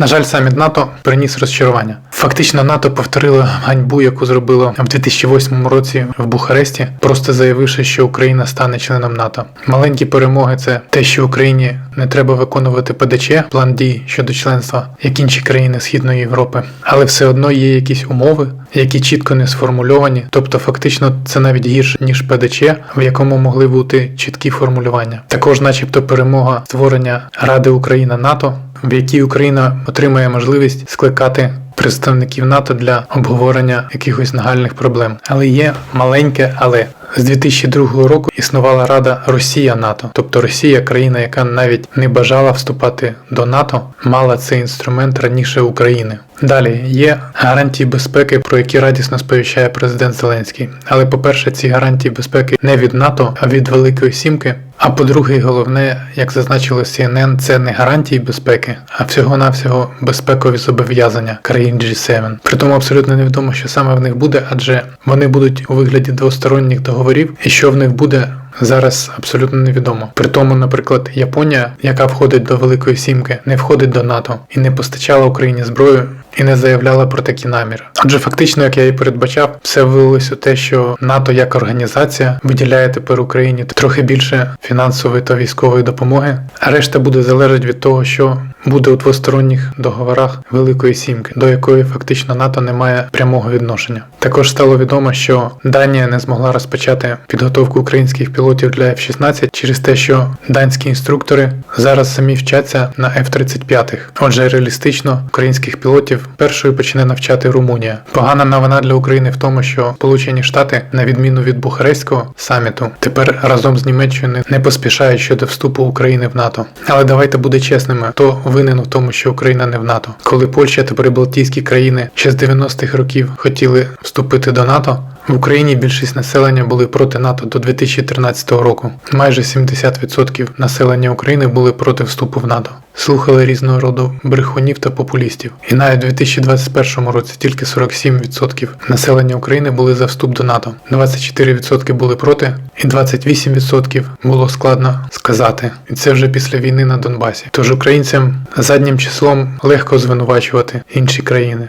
На жаль, саміт НАТО приніс розчарування. Фактично, НАТО повторило ганьбу, яку зробило в 2008 році в Бухаресті, просто заявивши, що Україна стане членом НАТО. Маленькі перемоги це те, що Україні не треба виконувати ПДЧ, план дій щодо членства, як інші країни Східної Європи, але все одно є якісь умови, які чітко не сформульовані. Тобто, фактично, це навіть гірше ніж ПДЧ, в якому могли бути чіткі формулювання. Також, начебто, перемога створення Ради Україна НАТО, в якій Україна отримає можливість скликати. Представників НАТО для обговорення якихось нагальних проблем, але є маленьке, але з 2002 року існувала Рада Росія НАТО, тобто Росія, країна, яка навіть не бажала вступати до НАТО, мала цей інструмент раніше України. Далі є гарантії безпеки, про які радісно сповіщає президент Зеленський. Але, по-перше, ці гарантії безпеки не від НАТО, а від Великої Сімки. А по-друге, головне, як зазначило CNN, це не гарантії безпеки, а всього-навсього безпекові зобов'язання країн G7. Притому абсолютно невідомо, що саме в них буде, адже вони будуть у вигляді двосторонніх договорів, і що в них буде. Зараз абсолютно невідомо. При тому, наприклад, Японія, яка входить до Великої Сімки, не входить до НАТО і не постачала Україні зброю і не заявляла про такі наміри. Отже, фактично, як я і передбачав, все вилилось у те, що НАТО як організація виділяє тепер Україні трохи більше фінансової та військової допомоги, а решта буде залежати від того, що буде у двосторонніх договорах Великої Сімки, до якої фактично НАТО не має прямого відношення. Також стало відомо, що Данія не змогла розпочати підготовку українських пілотів для F-16 через те, що данські інструктори зараз самі вчаться на F-35. Отже, реалістично українських пілотів першою почне навчати Румунія. Погана новина для України в тому, що Сполучені Штати, на відміну від Бухарестського саміту, тепер разом з Німеччиною не поспішають щодо вступу України в НАТО. Але давайте буде чесними, хто винен у тому, що Україна не в НАТО. Коли Польща та Прибалтійські країни ще з 90-х років хотіли вступити до НАТО. В Україні більшість населення були проти НАТО до 2013 року. Майже 70% населення України були проти вступу в НАТО. Слухали різного роду брехунів та популістів. І навіть у 2021 році тільки 47% населення України були за вступ до НАТО, 24% були проти, і 28% було складно сказати. І це вже після війни на Донбасі. Тож українцям заднім числом легко звинувачувати інші країни.